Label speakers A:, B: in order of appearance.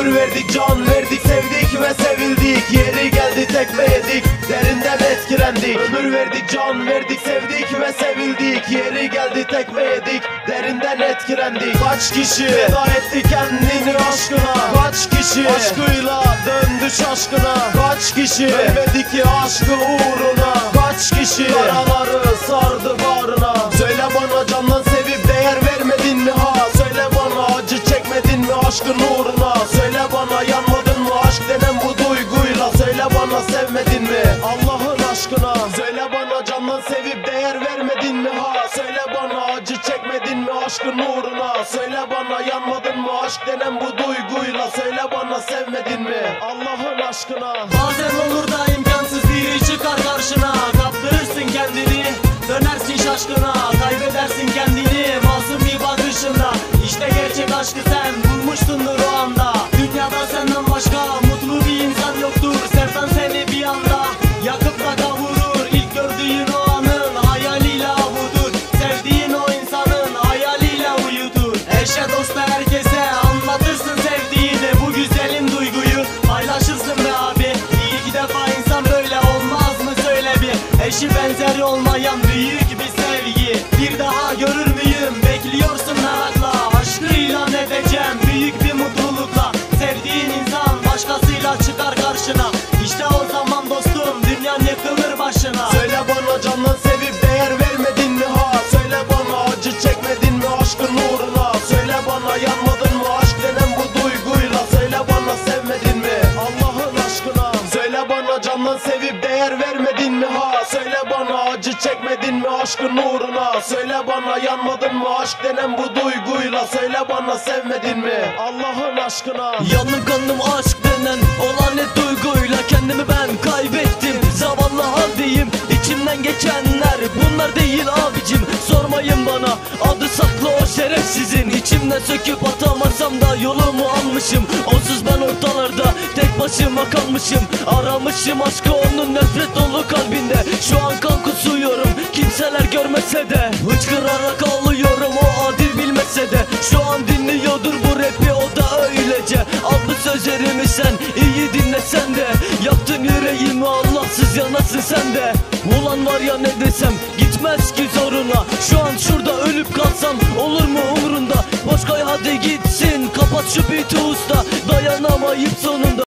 A: Ömür verdik can verdik sevdik ve sevildik. Yeri geldi tekme yedik derinden etkilendik. Ömür verdik can verdik sevdik ve sevildik. Yeri geldi tekme yedik derinden etkilendik. Kaç kişi feda etti kendini aşkına? Kaç kişi aşkıyla döndü şaşkına? Kaç kişi ölmedi ki aşkı uğruna? Kaç kişi yaraları sardı bağrına Söyle bana candan sevip değer vermedin mi ha? Söyle bana acı çekmedin mi aşkın uğruna aşkına. Söyle bana candan sevip değer vermedin mi ha? Söyle bana acı çekmedin mi aşkın uğruna? Söyle bana yanmadın mı aşk denen bu duyguyla? Söyle bana sevmedin mi Allah'ın aşkına?
B: Bazen olur da imkansız biri çıkar karşına. Kaptırırsın kendini dönersin şaşkına. Kaybedersin kendini masum bir bakışında İşte gerçek aşkı sen bulmuşsundur Benzeri olmayan büyük bir sevgi. Bir daha görür müyüm? Bekliyorsun merakla. Aşkı ilan edeceğim büyük bir mutlulukla. Sevdiğin insan başkasıyla çıkar karşına. İşte o zaman dostum dünyan yıkılır başına.
A: Söyle bana candan sevip değer vermedin mi ha? Söyle bana acı çekmedin mi aşkın uğruna? Söyle bana yanmadın mı aşk denen bu duyguyla? Söyle bana sevmedin mi Allah'ın aşkına? Söyle bana candan sevip çekmedin mi aşkın uğruna? Söyle bana yanmadın mı? Aşk denen bu duyguyla Söyle bana sevmedin mi? Allah'ın aşkına.
C: Yanım kanım aşk denen o lanet duyguyla kendimi ben kaybettim. Zavallı haldeyim içimden geçenler bunlar değil abicim. Sormayın bana adı saklı o şerefsizin. İçimden söküp atamasam da yolumu almışım. Onsuz ben ortalarda tek başıma kalmışım. Aramışım aşkı onun nefret dolu kalbinde. Şu an kusuyorum kimseler görmese de Hıçkırarak ağlıyorum o adil bilmese de. Şu an dinliyordur bu rapi o da öylece. Bu sözlerimi sen iyi dinlesen de. Yaktın yüreğimi Allahsız yanasın sen de. Ulan var ya ne desem gitmez ki zoruna. Şu an şurada ölüp kalsam olur mu umrunda Boş koy hadi gitsin kapat şu biti usta. Dayanamayıp sonunda